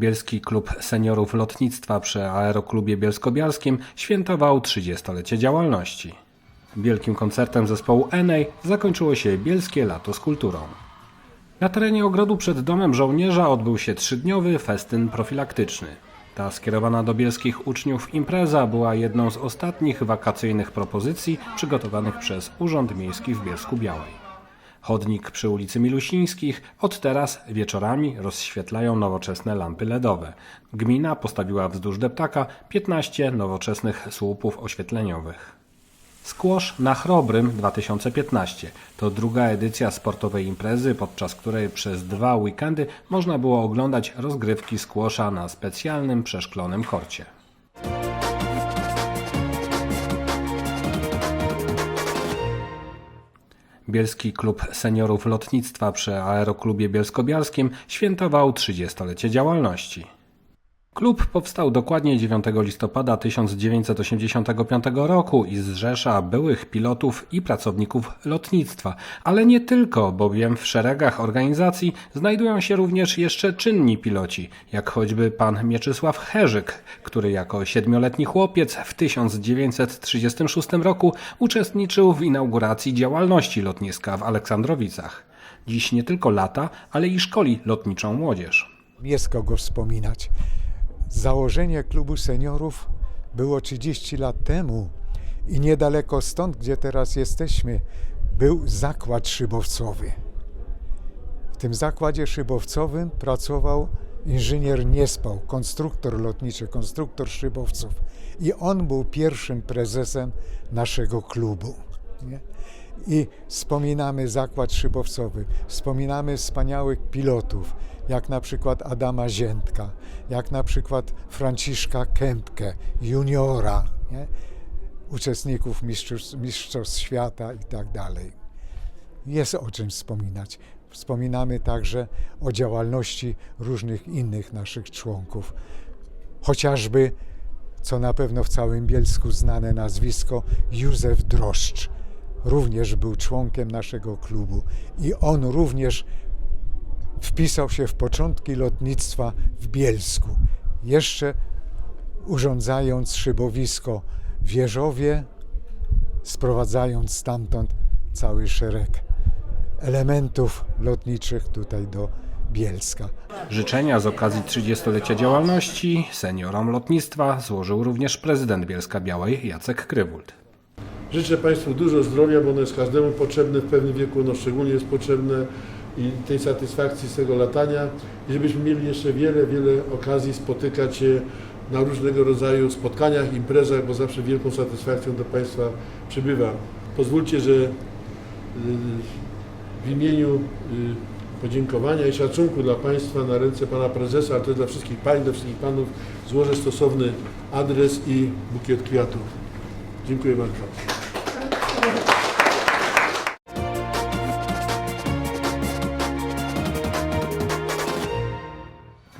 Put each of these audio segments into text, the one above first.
Bielski Klub Seniorów Lotnictwa przy Aeroklubie Bielsko-Bialskim świętował 30-lecie działalności. Wielkim koncertem zespołu Enej zakończyło się Bielskie Lato z Kulturą. Na terenie ogrodu przed Domem Żołnierza odbył się trzydniowy festyn profilaktyczny. Ta skierowana do bielskich uczniów impreza była jedną z ostatnich wakacyjnych propozycji przygotowanych przez Urząd Miejski w Bielsku Białej. Chodnik przy ulicy Milusińskich od teraz wieczorami rozświetlają nowoczesne lampy LEDowe. Gmina postawiła wzdłuż deptaka 15 nowoczesnych słupów oświetleniowych. Skłosz na Chrobrym 2015 to druga edycja sportowej imprezy, podczas której przez dwa weekendy można było oglądać rozgrywki skłosza na specjalnym przeszklonym korcie. Bielski Klub Seniorów Lotnictwa przy Aeroklubie Bielsko-Bialskim świętował 30-lecie działalności. Klub powstał dokładnie 9 listopada 1985 roku i zrzesza byłych pilotów i pracowników lotnictwa, ale nie tylko, bowiem w szeregach organizacji znajdują się również jeszcze czynni piloci, jak choćby pan Mieczysław Herzyk, który jako siedmioletni chłopiec w 1936 roku uczestniczył w inauguracji działalności lotniska w Aleksandrowicach. Dziś nie tylko lata, ale i szkoli lotniczą młodzież. jest kogo wspominać. Założenie klubu seniorów było 30 lat temu i niedaleko stąd, gdzie teraz jesteśmy, był zakład szybowcowy. W tym zakładzie szybowcowym pracował inżynier Niespał, konstruktor lotniczy, konstruktor szybowców. I on był pierwszym prezesem naszego klubu. Nie? I wspominamy zakład szybowcowy, wspominamy wspaniałych pilotów, jak na przykład Adama Ziętka, jak na przykład Franciszka Kępkę, juniora, nie? uczestników mistrzostw, mistrzostw świata i tak dalej. Jest o czym wspominać. Wspominamy także o działalności różnych innych naszych członków. Chociażby, co na pewno w całym Bielsku znane nazwisko, Józef Droszcz. Również był członkiem naszego klubu i on również wpisał się w początki lotnictwa w Bielsku. Jeszcze urządzając szybowisko w Jeżowie, sprowadzając stamtąd cały szereg elementów lotniczych tutaj do Bielska. Życzenia z okazji 30-lecia działalności seniorom lotnictwa złożył również prezydent Bielska Białej Jacek Krywult. Życzę Państwu dużo zdrowia, bo ono jest każdemu potrzebne w pewnym wieku, ono szczególnie jest potrzebne i tej satysfakcji z tego latania i żebyśmy mieli jeszcze wiele, wiele okazji spotykać się na różnego rodzaju spotkaniach, imprezach, bo zawsze wielką satysfakcją do Państwa przybywa. Pozwólcie, że y, w imieniu y, podziękowania i szacunku dla Państwa na ręce Pana Prezesa, ale też dla wszystkich Pań, dla wszystkich Panów złożę stosowny adres i bukiet kwiatów. Dziękuję bardzo.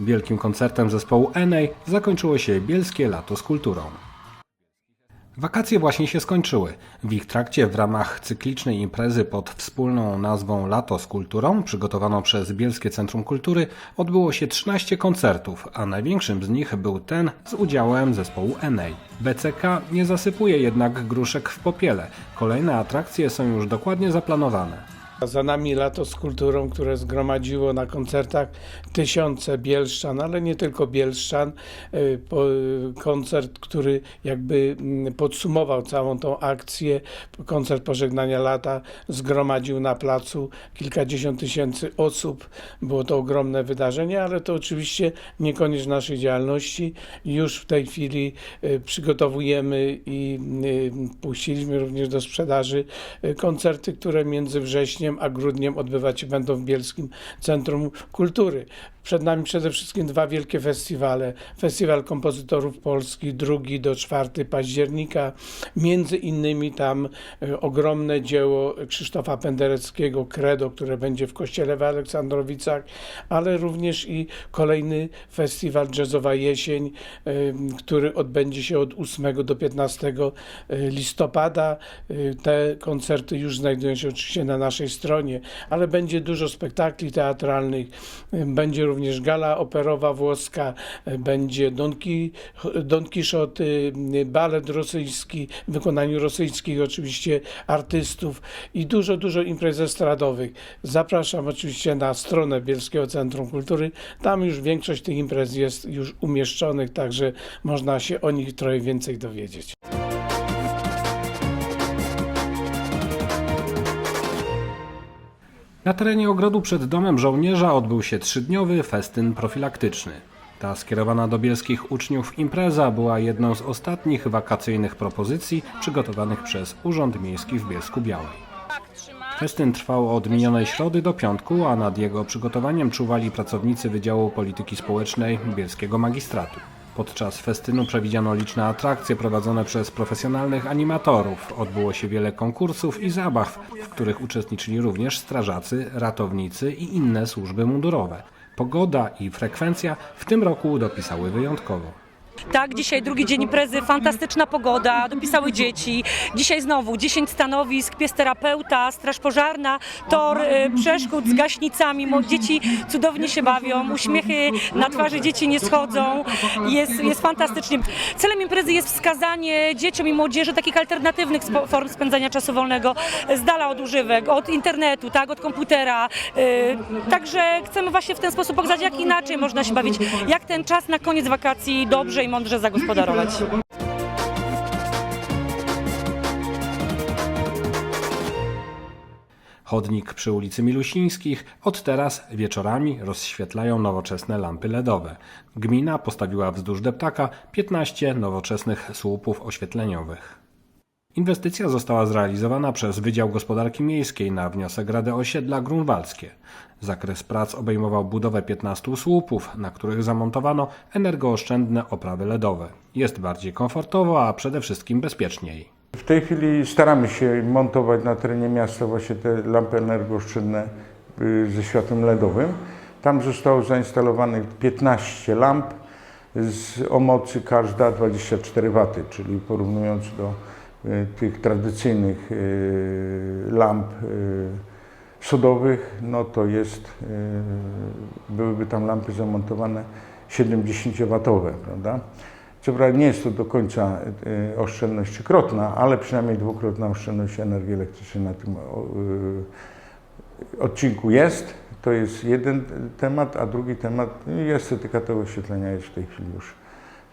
Wielkim koncertem zespołu Enej zakończyło się Bielskie Lato z Kulturą. Wakacje właśnie się skończyły. W ich trakcie w ramach cyklicznej imprezy pod wspólną nazwą Lato z Kulturą, przygotowaną przez Bielskie Centrum Kultury, odbyło się 13 koncertów, a największym z nich był ten z udziałem zespołu Enej. BCK nie zasypuje jednak gruszek w popiele. Kolejne atrakcje są już dokładnie zaplanowane. Za nami lato z kulturą, które zgromadziło na koncertach tysiące bielszczan, ale nie tylko bielszczan. Y, Koncert, który jakby mm, podsumował całą tą akcję, koncert pożegnania lata, zgromadził na placu kilkadziesiąt tysięcy osób. Było to ogromne wydarzenie, ale to oczywiście nie koniec naszej działalności. Już w tej chwili y, przygotowujemy i y, puściliśmy również do sprzedaży koncerty, które między wrześniem a grudniem odbywać się będą w Bielskim Centrum Kultury. Przed nami przede wszystkim dwa wielkie festiwale. Festiwal Kompozytorów Polskich 2 do 4 października. Między innymi tam e, ogromne dzieło Krzysztofa Pendereckiego Credo, które będzie w Kościele w Aleksandrowicach, ale również i kolejny festiwal Jazzowa Jesień, e, który odbędzie się od 8 do 15 listopada. E, Te koncerty już znajdują się oczywiście na naszej stronie ale będzie dużo spektakli teatralnych, będzie również gala operowa włoska, y, będzie Don, Quixote, y, balet rosyjski w wykonaniu rosyjskich oczywiście artystów i dużo, dużo imprez estradowych. Zapraszam oczywiście na stronę Bielskiego Centrum Kultury. Tam już większość tych imprez jest już umieszczonych, także można się o nich trochę więcej dowiedzieć. Na terenie ogrodu przed domem żołnierza odbył się trzydniowy festyn profilaktyczny. Ta skierowana do bielskich uczniów impreza była jedną z ostatnich wakacyjnych propozycji przygotowanych przez Urząd Miejski w Bielsku Białej. Festyn trwał od minionej środy do piątku, a nad jego przygotowaniem czuwali pracownicy Wydziału Polityki Społecznej Bielskiego Magistratu. Podczas festynu przewidziano liczne atrakcje prowadzone przez profesjonalnych animatorów. Odbyło się wiele konkursów i zabaw, w których uczestniczyli również strażacy, ratownicy i inne służby mundurowe. Pogoda i frekwencja w tym roku dopisały wyjątkowo. Tak, dzisiaj drugi dzień imprezy, fantastyczna pogoda, dopisały dzieci. Dzisiaj znowu 10 stanowisk, pies terapeuta, straż pożarna, tor e, przeszkód z gaśnicami. Dzieci cudownie się bawią, uśmiechy na twarzy dzieci nie schodzą. Jest, jest fantastycznie. Celem imprezy jest wskazanie dzieciom i młodzieży takich alternatywnych spo- form spędzania czasu wolnego, z dala od używek, od internetu, tak, od komputera. E, Także chcemy właśnie w ten sposób pokazać, jak inaczej można się bawić, jak ten czas na koniec wakacji dobrze mądrze zagospodarować. Chodnik przy ulicy Milusińskich od teraz wieczorami rozświetlają nowoczesne lampy LEDowe. Gmina postawiła wzdłuż deptaka 15 nowoczesnych słupów oświetleniowych. Inwestycja została zrealizowana przez Wydział Gospodarki Miejskiej na wniosek Rady Osiedla Grunwaldzkie. Zakres prac obejmował budowę 15 słupów, na których zamontowano energooszczędne oprawy LEDowe. Jest bardziej komfortowo, a przede wszystkim bezpieczniej. W tej chwili staramy się montować na terenie miasta właśnie te lampy energooszczędne y, ze światłem LEDowym. Tam zostało zainstalowanych 15 lamp z, o mocy każda 24 W, czyli porównując do tych tradycyjnych y, lamp y, sodowych, no to jest, y, byłyby tam lampy zamontowane 70-watowe, prawda? Co prawda nie jest to do końca y, oszczędność trzykrotna, ale przynajmniej dwukrotna oszczędność energii elektrycznej na tym y, odcinku jest. To jest jeden temat, a drugi temat, y, estetyka tego oświetlenia jest w tej chwili już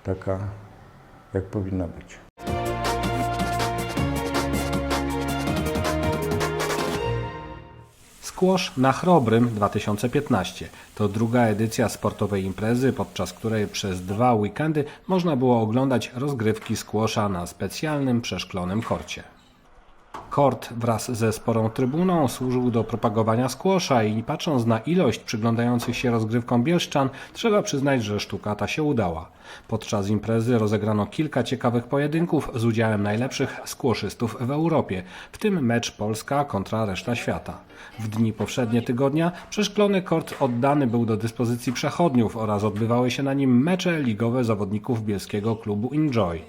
taka, jak powinna być. Skłosz na Chrobrym 2015 to druga edycja sportowej imprezy, podczas której przez dwa weekendy można było oglądać rozgrywki skłosza na specjalnym przeszklonym korcie. Kort wraz ze sporą trybuną służył do propagowania skłosza i patrząc na ilość przyglądających się rozgrywkom bielszczan, trzeba przyznać, że sztuka ta się udała. Podczas imprezy rozegrano kilka ciekawych pojedynków z udziałem najlepszych skłoszystów w Europie, w tym mecz Polska kontra reszta świata. W dni powszednie tygodnia przeszklony kort oddany był do dyspozycji przechodniów oraz odbywały się na nim mecze ligowe zawodników bielskiego klubu Enjoy.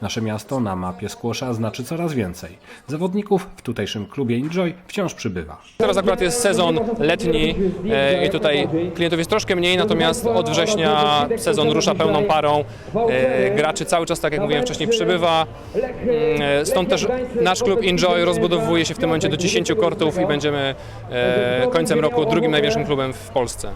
Nasze miasto na mapie skłosza znaczy coraz więcej. Zawodników w tutejszym klubie Enjoy wciąż przybywa. Teraz akurat jest sezon letni e, i tutaj klientów jest troszkę mniej, natomiast od września sezon rusza pełną parą. E, graczy cały czas, tak jak mówiłem wcześniej, przybywa. Mm, e, Stąd też nasz klub Enjoy rozbudowuje się w tym momencie do 10 kortów i będziemy końcem roku drugim największym klubem w Polsce.